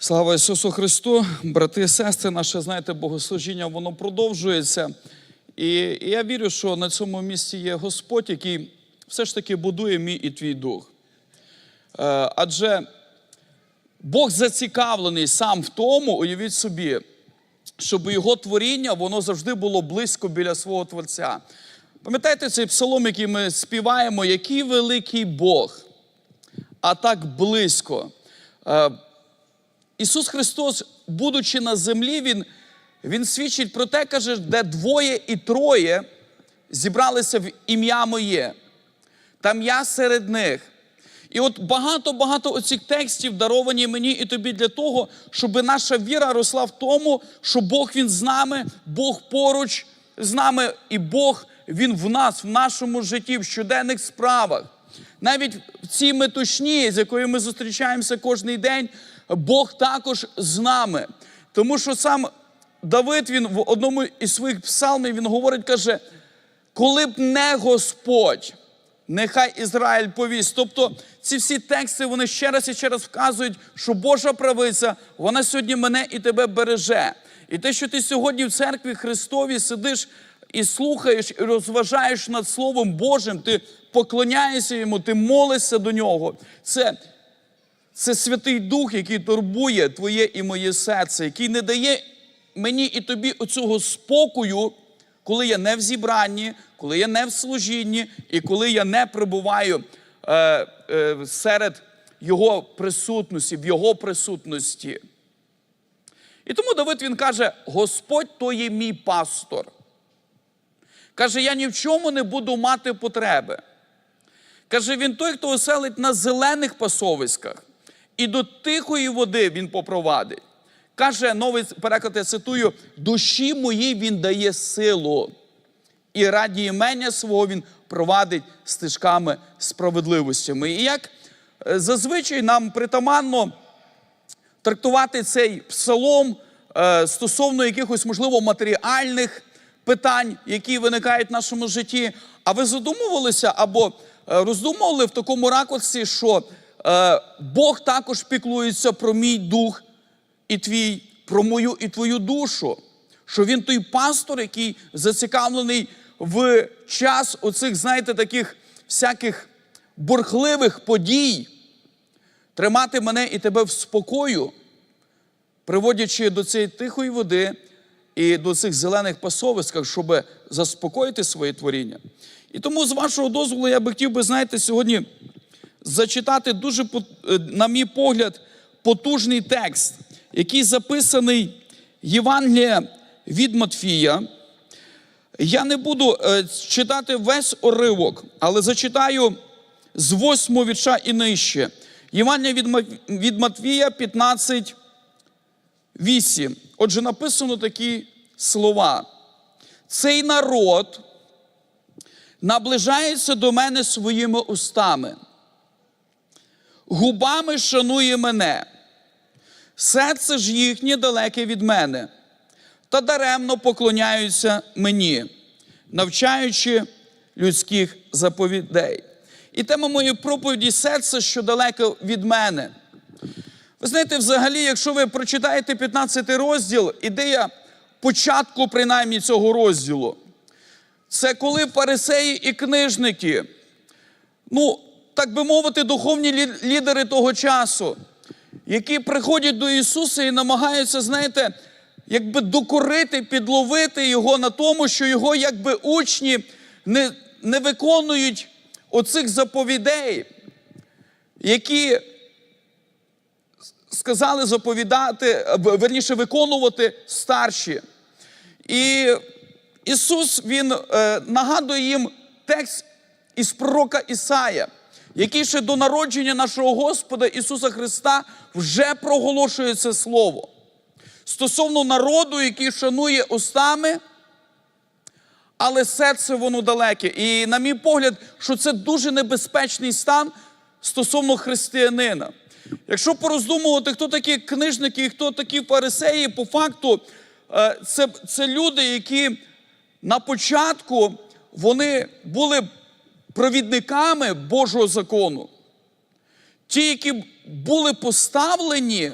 Слава Ісусу Христу, брати і сестри, наше, знаєте, богослужіння, воно продовжується. І, я вірю, що на цьому місці є Господь, який все ж таки будує мій і твій дух. Е, адже Бог зацікавлений сам в тому, уявіть собі, щоб його творіння воно завжди було близько біля свого Творця. Пам'ятаєте цей псалом, який ми співаємо, який великий Бог, а так близько. Ісус Христос, будучи на землі, Він, він свідчить про те, каже, де двоє і троє зібралися в ім'я моє. Там я серед них. І от багато-багато оцих текстів даровані мені і тобі для того, щоб наша віра росла в тому, що Бог Він з нами, Бог поруч з нами, і Бог Він в нас, в нашому житті, в щоденних справах. Навіть в цій метушні, з якою ми зустрічаємося кожен день, Бог також з нами. Тому що сам Давид він в одному із своїх псалмів він говорить, каже, коли б не Господь, нехай Ізраїль повість. Тобто ці всі тексти вони ще раз і ще раз вказують, що Божа правиця, вона сьогодні мене і тебе береже. І те, що ти сьогодні в церкві Христовій сидиш і слухаєш, і розважаєш над Словом Божим, ти поклоняєшся йому, ти молишся до нього. Це це Святий Дух, який турбує твоє і моє серце, який не дає мені і тобі оцього спокою, коли я не в зібранні, коли я не в служінні і коли я не перебуваю е, е, серед Його присутності, в Його присутності. І тому Давид він каже: Господь то є мій пастор. Каже, я ні в чому не буду мати потреби. Каже, він той, хто оселить на зелених пасовиськах, і до тихої води він попровадить. Каже новий переклад, я цитую: душі моїй він дає силу, і раді імення свого він провадить стежками справедливостями. І як е, зазвичай нам притаманно трактувати цей псалом е, стосовно якихось, можливо, матеріальних питань, які виникають в нашому житті. А ви задумувалися або е, роздумували в такому ракурсі, що е, Бог також піклується про мій дух і твій, про мою і твою душу. Що він той пастор, який зацікавлений в час оцих, знаєте, таких всяких бурхливих подій, тримати мене і тебе в спокою, приводячи до цієї тихої води і до цих зелених пасовиськах, щоб заспокоїти своє творіння. І тому, з вашого дозволу, я би хотів би, знаєте, сьогодні зачитати дуже, на мій погляд, потужний текст, який записаний Євангелія від Матфія. Я не буду е, читати весь оривок, але зачитаю з восьмого вірша і нижче. Євангелія від Матвія 15, 8. Отже, написано такі слова. Цей народ наближається до мене своїми устами, губами шанує мене, серце ж їхнє далеке від мене, та даремно поклоняються мені, навчаючи людських заповідей. І тема моєї проповіді серце, що далеко від мене. Ви знаєте, взагалі, якщо ви прочитаєте 15 розділ, ідея початку, принаймні, цього розділу, це коли фарисеї і книжники, ну, так би мовити, духовні лідери того часу, які приходять до Ісуса і намагаються, знаєте, якби докорити, підловити Його на тому, що Його якби учні не, не виконують оцих заповідей, які сказали заповідати, верніше виконувати старші. І Ісус Він е, нагадує їм текст із пророка Ісая, який ще до народження нашого Господа Ісуса Христа вже проголошує це Слово. Стосовно народу, який шанує устами, але серце воно далеке. І, на мій погляд, що це дуже небезпечний стан стосовно християнина. Якщо пороздумувати, хто такі книжники і хто такі фарисеї, по факту е, це, це люди, які на початку вони були провідниками Божого закону. Ті, які були поставлені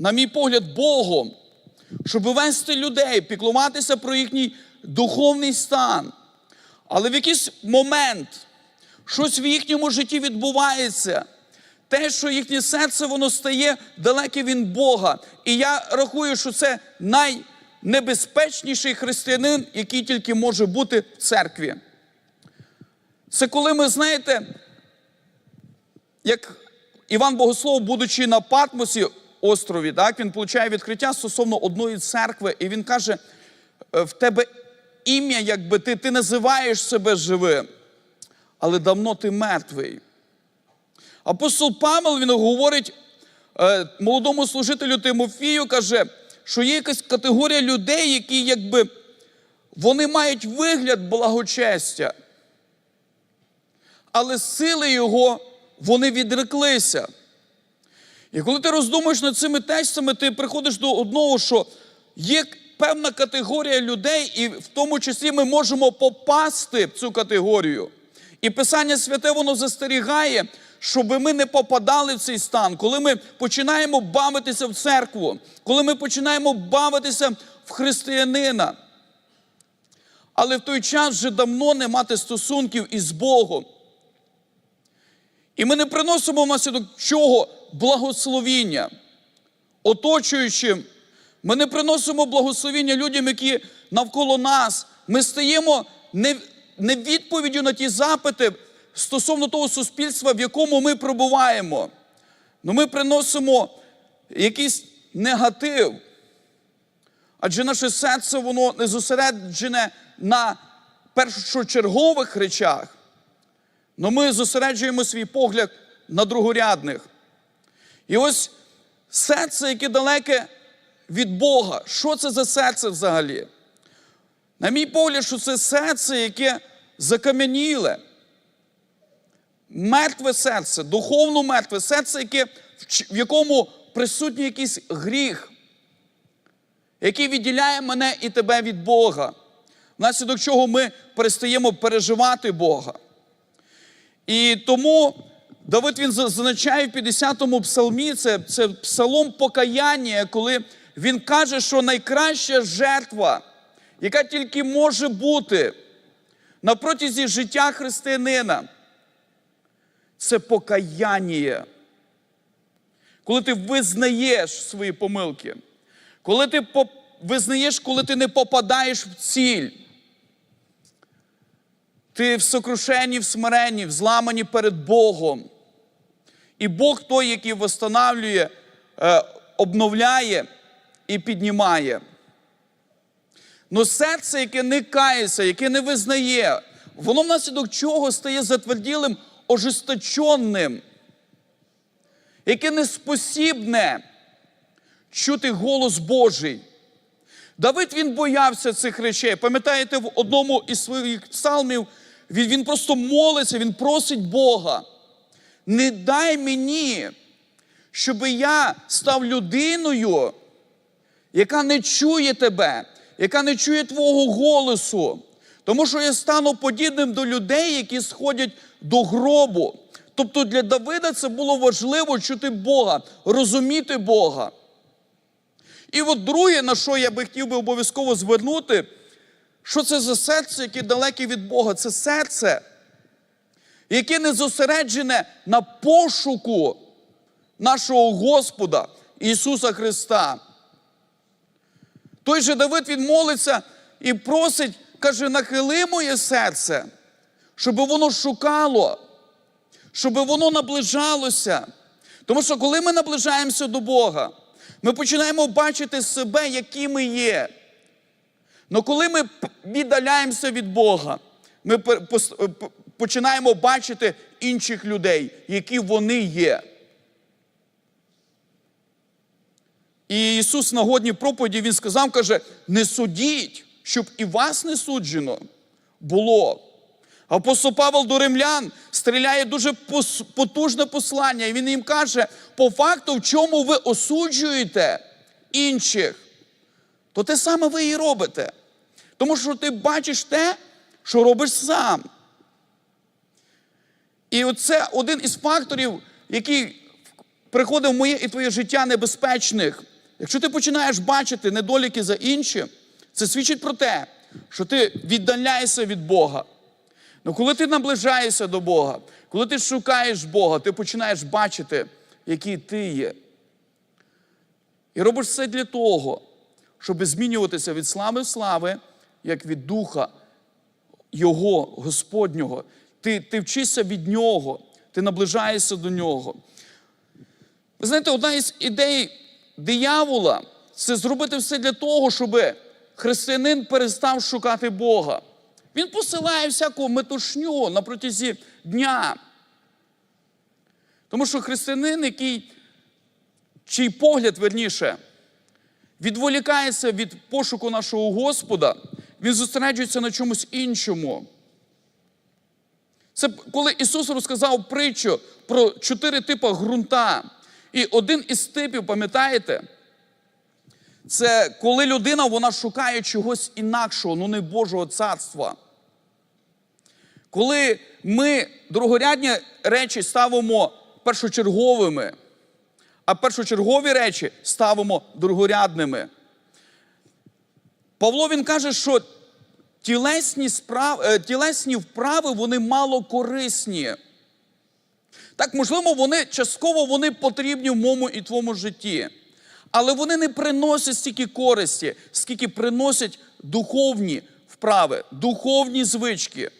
на мій погляд, Богом, щоб вести людей, піклуватися про їхній духовний стан. Але в якийсь момент щось в їхньому житті відбувається. Те, що їхнє серце воно стає далеке від Бога. І я рахую, що це найнебезпечніший християнин, який тільки може бути в церкві. Це коли ми, знаєте, як Іван Богослов, будучи на Патмосі острові, так, він получає відкриття стосовно одної церкви, і він каже: «Е, в тебе ім'я, якби ти, ти називаєш себе живим, але давно ти мертвий. Апостол Павел він говорить е, молодому служителю Тимофію, каже, що є якась категорія людей, які якби вони мають вигляд благочестя, але сили його вони відреклися. І коли ти роздумуєш над цими текстами, ти приходиш до одного, що є певна категорія людей, і в тому числі ми можемо попасти в цю категорію. І Писання Святе воно застерігає, щоб ми не попадали в цей стан, коли ми починаємо бавитися в церкву, коли ми починаємо бавитися в християнина. Але в той час вже давно не мати стосунків із Богом. І ми не приносимо внаслідок чого благословіння оточуючим. Ми не приносимо благословіння людям, які навколо нас. Ми стаємо не, не відповіддю на ті запити стосовно того суспільства, в якому ми перебуваємо. Ну ми приносимо якийсь негатив. Адже наше серце воно не зосереджене на першочергових речах. Но ми зосереджуємо свій погляд на другорядних. І ось серце, яке далеке від Бога. Що це за серце взагалі? На мій погляд, що це серце, яке закам'яніле. Мертве серце, духовно мертве серце, яке, в якому присутній якийсь гріх, який відділяє мене і тебе від Бога, внаслідок чого ми перестаємо переживати Бога. І тому Давид він зазначає в 50-му псалмі, це, це псалом покаяння, коли він каже, що найкраща жертва, яка тільки може бути на протязі життя християнина, це покаяння. Коли ти визнаєш свої помилки, коли ти визнаєш, коли ти не попадаєш в ціль. Ти в сокрушенні, в смиренні, в зламані перед Богом. І Бог той, який восстанавлює, е, обновляє і піднімає. Но серце, яке не кається, яке не визнає, воно внаслідок чого стає затверділим, ожесточенним, яке не спосібне чути голос Божий. Давид він боявся цих речей. Пам'ятаєте, в одному із своїх псалмів він, він просто молиться, він просить Бога. Не дай мені, щоб я став людиною, яка не чує тебе, яка не чує твого голосу. Тому що я стану подібним до людей, які сходять до гробу. Тобто для Давида це було важливо чути Бога, розуміти Бога. І от друге, на що я би хотів би обов'язково звернути, що це за серце, яке далеке від Бога? Це серце, яке не зосереджене на пошуку нашого Господа Ісуса Христа. Той же Давид він молиться і просить, каже, нахили моє серце, щоб воно шукало, щоб воно наближалося. Тому що коли ми наближаємося до Бога, ми починаємо бачити себе, які ми є. Але коли ми віддаляємося від Бога, ми починаємо бачити інших людей, які вони є. І Ісус на годній проповіді Він сказав, каже, не судіть, щоб і вас не суджено було. Апостол Павел до римлян стріляє дуже потужне послання, і він їм каже: по факту, в чому ви осуджуєте інших, то те саме ви і робите. Тому що ти бачиш те, що робиш сам. І оце один із факторів, який приходив в моє і твоє життя небезпечних. Якщо ти починаєш бачити недоліки за інші, це свідчить про те, що ти віддаляєшся від Бога. Ну, коли ти наближаєшся до Бога, коли ти шукаєш Бога, ти починаєш бачити, який ти є. І робиш все для того, щоб змінюватися від слави в слави, як від Духа Його, Господнього. Ти, ти вчишся від Нього, ти наближаєшся до Нього. Ви знаєте, одна із ідей диявола це зробити все для того, щоб християнин перестав шукати Бога. Він посилає всяку метушню на протязі дня. Тому що християнин, який, чий погляд, верніше, відволікається від пошуку нашого Господа, він зосереджується на чомусь іншому. Це коли Ісус розказав притчу про чотири типи ґрунта. І один із типів, пам'ятаєте, це коли людина вона шукає чогось інакшого, ну не Божого царства. Коли ми другорядні речі ставимо першочерговими, а першочергові речі ставимо другорядними. Павло він каже, що тілесні, справ, е, тілесні вправи вони мало корисні. Так, можливо, вони частково вони потрібні в моєму і твоєму житті. Але вони не приносять стільки користі, скільки приносять духовні вправи, духовні звички,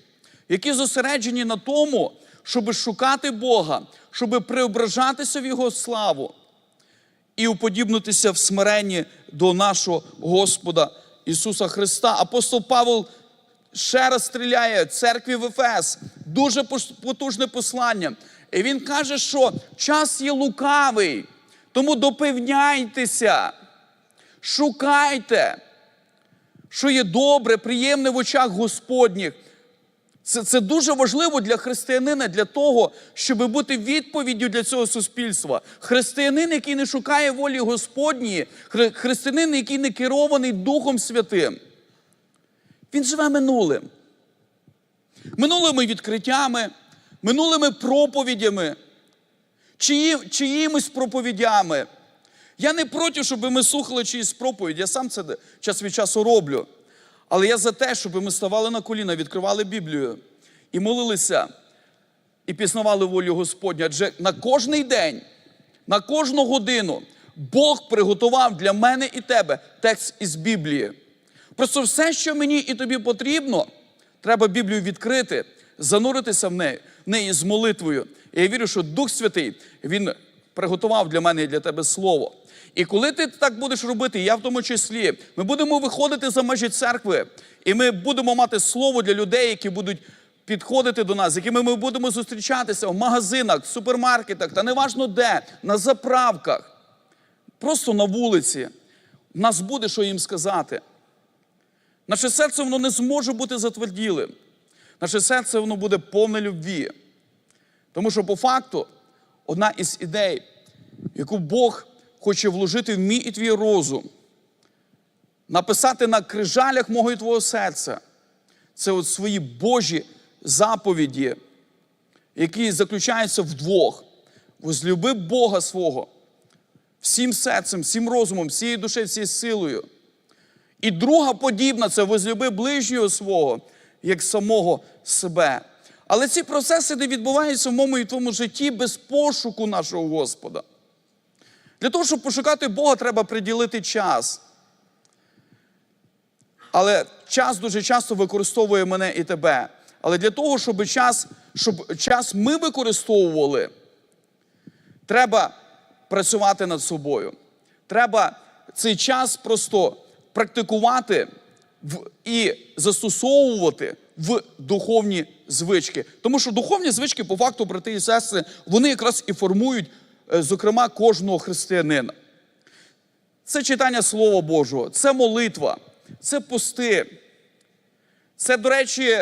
які зосереджені на тому, щоб шукати Бога, щоб преображатися в Його славу і уподібнитися в смиренні до нашого Господа Ісуса Христа. Апостол Павел ще раз стріляє церкві в Ефес, дуже потужне послання. І він каже, що час є лукавий, тому допевняйтеся, шукайте, що є добре, приємне в очах Господніх. Це, це дуже важливо для християнина, для того, щоб бути відповіддю для цього суспільства. Християнин, який не шукає волі Господньої, хри- християнин, який не керований Духом Святим, він живе минулим. Минулими відкриттями, минулими проповідями, чиї, чиїмось проповідями. Я не проти, щоб ми слухали чиїсь проповідь. Я сам це час від часу роблю. Але я за те, щоб ми ставали на коліна, відкривали Біблію і молилися, і пізнавали волю Господню. Адже на кожний день, на кожну годину Бог приготував для мене і тебе текст із Біблії. Просто все, що мені і тобі потрібно, треба Біблію відкрити, зануритися в неї, в неї з молитвою. Я вірю, що Дух Святий Він приготував для мене і для тебе слово. І коли ти так будеш робити, я в тому числі, ми будемо виходити за межі церкви, і ми будемо мати слово для людей, які будуть підходити до нас, з якими ми будемо зустрічатися в магазинах, в супермаркетах, та неважно де, на заправках, просто на вулиці. В нас буде що їм сказати. Наше серце воно не зможе бути затверділим. Наше серце воно буде повне любві. Тому що по факту одна із ідей, яку Бог хоче вложити в мій і твій розум, написати на крижалях мого і твого серця, це от свої Божі заповіді, які заключаються в двох. Возлюби Бога свого всім серцем, всім розумом, всією душею, всією силою. І друга подібна це возлюби ближнього свого, як самого себе. Але ці процеси не відбуваються в моєму і твоєму житті без пошуку нашого Господа. Для того, щоб пошукати Бога, треба приділити час. Але час дуже часто використовує мене і тебе. Але для того, щоб час, щоб час ми використовували, треба працювати над собою. Треба цей час просто практикувати і застосовувати в духовні звички. Тому що духовні звички, по факту, брати і сестри, вони якраз і формують, е, зокрема, кожного християнина. Це читання Слова Божого, це молитва, це пости. Це, до речі,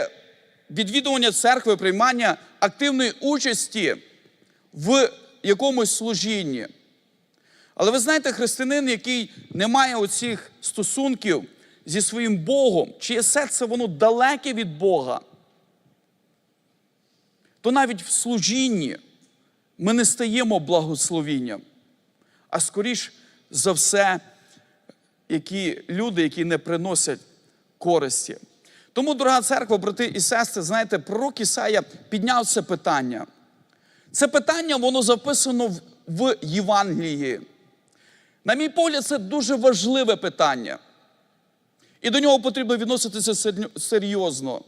відвідування церкви, приймання активної участі в якомусь служінні. Але ви знаєте, християнин, який не має оцих стосунків зі своїм Богом, чиє серце воно далеке від Бога, то навіть в служінні ми не стаємо благословінням, а скоріш за все, які люди, які не приносять користі. Тому, дорога церква, брати і сестри, знаєте, пророк Ісая підняв це питання. Це питання, воно записано в- в Євангелії. На мій погляд, це дуже важливе питання. І до нього потрібно відноситися серйозно.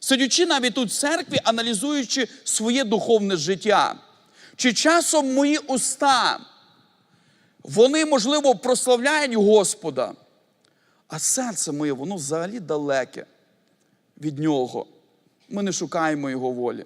Сидячи навіть тут в церкві, аналізуючи своє духовне життя. Чи часом мої уста, вони, можливо, прославляють Господа, а серце моє, воно взагалі далеке від Нього. Ми не шукаємо Його волі.